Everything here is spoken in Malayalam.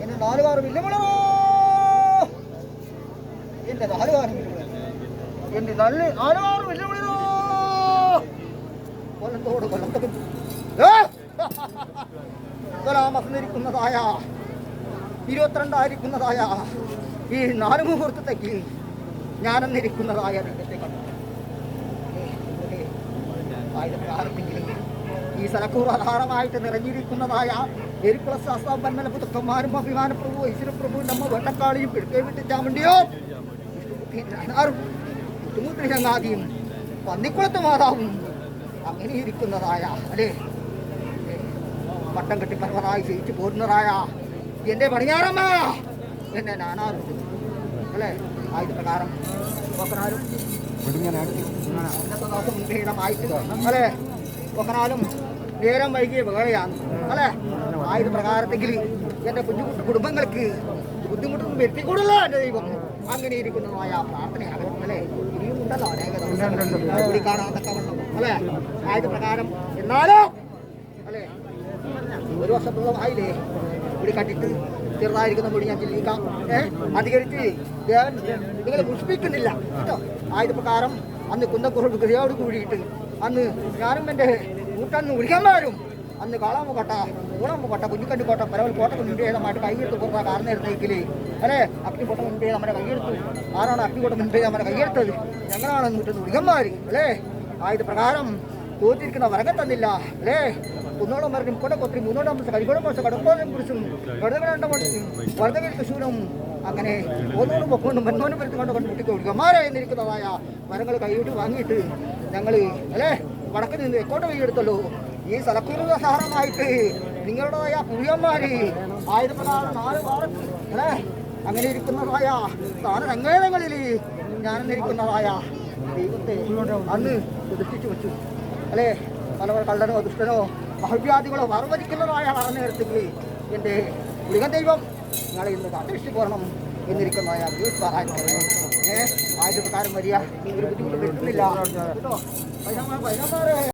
എന്റെ നാലുകാറ് വില്ലുമുളോ എന്റെ നാലുകാറ് വില്ലുമുളോ എന്റെ നല്ല നാലുകാറ് വില്ലുമുളോ കൊല്ലത്തോട് തുലാമസ്ന്നിരിക്കുന്നതായ ഇരുപത്തിരണ്ടായിരിക്കുന്നതായ ഈ നാല് മുഹൂർത്തത്തേക്ക് ഞാനെന്നിരിക്കുന്നതായ രംഗത്തെ കണ്ടു. ആയിരത്തിലെങ്കിലും ഈ സലക്കൂർ ആധാരമായിട്ട് നിറഞ്ഞിരിക്കുന്നതായ എരിക്കുളസ് അസാമ്പന്മല പുതുക്കന്മാരും അഭിമാനപ്രഭു ഐശ്വര്യപ്രഭു നമ്മ വെട്ടക്കാളിയും പിടുക്കേ വിട്ട് ചാമണ്ടിയോ മുത്തുമുദ്രി ചങ്ങാതിയും പന്നിക്കുളത്ത് മാതാവും അങ്ങനെ ഇരിക്കുന്നതായ അല്ലേ പട്ടം കെട്ടി പർവതായി ജയിച്ചു പോരുന്നതായ എന്റെ പണിയാറമ്മ എന്നെ നാനാറുണ്ട് അല്ലേ ആയത് പ്രകാരം ഒക്കനാലും ഒക്കനാലും നേരം വൈകിയ വേളയാണ് അല്ലേ? ആയത് പ്രകാരത്തെങ്കിൽ എന്റെ കുഞ്ഞു കുടുംബങ്ങൾക്ക് ബുദ്ധിമുട്ടൊന്നും വരുത്തിക്കൂടല്ലോ എന്റെ ദൈവം. അങ്ങനെ ഇരിക്കുന്നതായ പ്രാർത്ഥനയാണ്. അല്ലേ? ഇനിയും ഉണ്ടല്ലോ അനേകം കാണാതൊക്കെ അല്ലേ? ആയത് പ്രകാരം എന്നാലോ അല്ലേ? ഒരു വർഷത്തോളമായില്ലേ ഇവിടെ കണ്ടിട്ട് ചെറുതായിരിക്കുന്ന മുടി ഞാൻ ചില്ലിക്കാം. ഏഹ് അധികരിച്ച് ദേവൻ നിങ്ങളെ പുഷ്പിക്കുന്നില്ല. കേട്ടോ? ആയത് പ്രകാരം അന്ന് കുന്നക്കുറവ് കൃതിയോട് കൂടിയിട്ട് അന്ന് ഞാനും എന്റെ കൂട്ടാന്ന് വിളിക്കാന്മാരും അന്ന് കാളാമുകട്ട ഊണമുകട്ട കുഞ്ഞിക്കണ്ടി കോട്ട പരവൽ കോട്ട മുൻപേതമായിട്ട് കൈയെടുത്ത് കൊടുത്ത കാർന്നെടുത്തേക്കിൽ അല്ലേ? അഗ്നിക്കോട്ട മുൻപേ നമ്മുടെ കൈയെടുത്തു. ആരാണ് അഗ്നിക്കോട്ട മുൻപേ നമ്മുടെ കൈയെടുത്തത്? ഞങ്ങളാണ് എന്നിട്ട് വിളിക്കന്മാര് അല്ലേ? ആയത് പ്രകാരം തോറ്റിരിക്കുന്ന വരകം തന്നില്ല. അല്ലേ? കുന്നോളം മരണം കൊട കൊത്തിരി മൂന്നോളം വർഷം കരികോളം വർഷം കടക്കോളം കുറിച്ചും വെറുതെ വെറുതെ തൃശൂരും അങ്ങനെ ഒന്നോടും പൊക്കോണ്ടും വന്നോനും വരുത്തുകൊണ്ട് കൊണ്ട് കുട്ടിക്ക് കൊടുക്കമാരെ എന്നിരിക്കുന്നതായ മരങ്ങൾ കൈവിട്ട് വാങ്ങിയിട്ട് ഞങ്ങൾ അല്ലേ? വടക്ക് നിന്ന് എക്കോട്ട് കൈയെടുത്തല്ലോ ഈ സ്ഥലക്കുരുത സഹനമായിട്ട് നിങ്ങളുടേതായ പുതിയന്മാര് ആയിരത്തിനാറ് നാല് ഭാരത്ത് അങ്ങനെ ഇരിക്കുന്നതായ സ്ഥാനസങ്കേതങ്ങളിൽ ഞാനെന്നിരിക്കുന്നതായ ദൈവത്തെ അന്ന് പ്രതിഷ്ഠിച്ചു വെച്ചു. അല്ലേ? പല പല കള്ളനോ ദുഷ്ടനോ മഹവ്യാധികളോ വർവരിക്കുന്നതായ നേരത്തേക്ക് എന്റെ മൃഗം ദൈവം നിങ്ങളെ ഇന്ന് കാത്തിരിക്കണം എന്നിരിക്കുന്നതായ ഏഹ് ആദ്യ പ്രകാരം വരിക ഒരു ബുദ്ധിമുട്ട് വരുന്നില്ല കേട്ടോ ไปข้างห